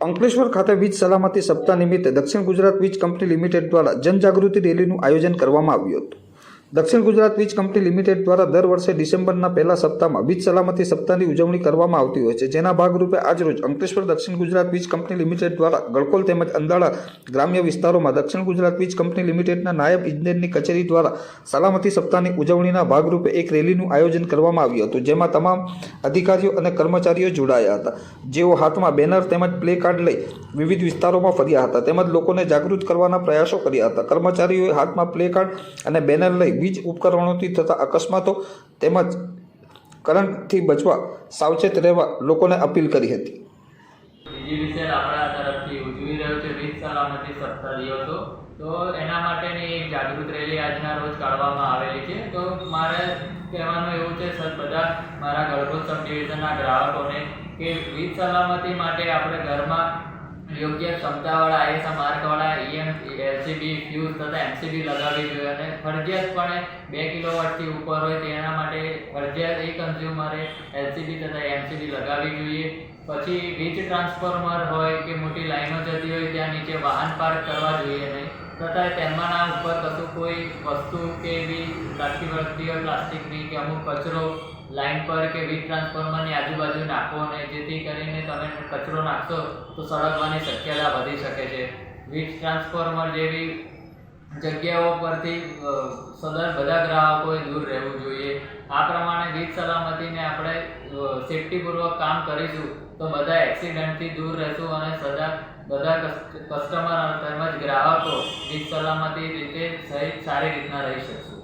અંકલેશ્વર ખાતે વીજ સલામતી સપ્તાહ નિમિત્તે દક્ષિણ ગુજરાત વીજ કંપની લિમિટેડ દ્વારા જનજાગૃતિ રેલીનું આયોજન કરવામાં આવ્યું હતું. દક્ષિણ ગુજરાત વીજ કંપની લિમિટેડ દ્વારા દર વર્ષે ડિસેમ્બરના પહેલા સપ્તાહમાં વીજ સલામતી સપ્તાહની ઉજવણી કરવામાં આવતી હોય છે. જેના ભાગરૂપે આજરોજ અંકલેશ્વર દક્ષિણ ગુજરાત વીજ કંપની લિમિટેડ દ્વારા ગળકોલ તેમજ અંદાળા ગ્રામ્ય વિસ્તારોમાં દક્ષિણ ગુજરાત વીજ કંપની લિમિટેડના નાયબ ઇજનેરની કચેરી દ્વારા સલામતી સપ્તાહની ઉજવણીના ભાગરૂપે એક રેલીનું આયોજન કરવામાં આવ્યું હતું, જેમાં તમામ અધિકારીઓ અને કર્મચારીઓ જોડાયા હતા. જેઓ હાથમાં બેનર તેમજ પ્લે કાર્ડ લઈ વિવિધ વિસ્તારોમાં ફર્યા હતા. તેમજ લોકોને જાગૃત કરવાના પ્રયાસો કર્યા હતા. કર્મચારીઓએ હાથમાં પ્લે કાર્ડ અને બેનર લઈ વીજ ઉપકરણોથી થતા અકસ્માતો તેમજ કરંટથી બચવા સાવચેત રહેવા લોકોને અપીલ કરી હતી. ડીજીવીસીએલ આપણા તરફથી ઉજવી રહ્યો છે. વીજ સલામતી સપ્તાહ તો. એના માટેની એક જાગૃત રેલી આજના રોજ કાઢવામાં આવેલી છે. તો મારે કહેવાનું એવું છે, સર, બધા મારા ગળગોત સબ ગ્રાહકોને કે વીજ સલામતી માટે આપણે ઘરમાં યોગ્ય ક્ષમતાવાળા આઈએસઆ માર્કવાળા ઈએમ એલસીબી ફ્યુઝ તથા એમસીબી લગાવવી જોઈએ અને ફરજિયાતપણે બે કિલોવોટથી ઉપર હોય તેના માટે ફરજિયાત એ કન્ઝ્યુમરે એલસીબી તથા એમસીબી લગાવવી જોઈએ. પછી વીજ ટ્રાન્સફોર્મર હોય કે મોટી લાઈનો જતી હોય ત્યાં નીચે વાહન પાર્ક કરવા જોઈએ નહીં. તથા તેમાંના ઉપર કશું કોઈ વસ્તુ કે એવી પ્લાસ્ટિક વસ્તી હોય પ્લાસ્ટિકની કે અમુક કચરો લાઇન પર કે વીજ ટ્રાન્સફોર્મરની આજુબાજુ નાખવો ને જેથી કરીને તમે કચરો નાખશો તો સળગવાની શક્યતા વધી શકે છે. વીજ ટ્રાન્સફોર્મર જેવી જગ્યાઓ પરથી સદર બધા ગ્રાહકોએ દૂર રહેવું જોઈએ. આ પ્રમાણે વીજ સલામતીને આપણે સેફટીપૂર્વક કામ કરીશું તો બધા એક્સિડન્ટથી દૂર રહેશું અને સદા બધા કસ્ટમર તેમજ ગ્રાહકો વીજ સલામતી રીતે સહિત સારી રીતના રહી શકશું.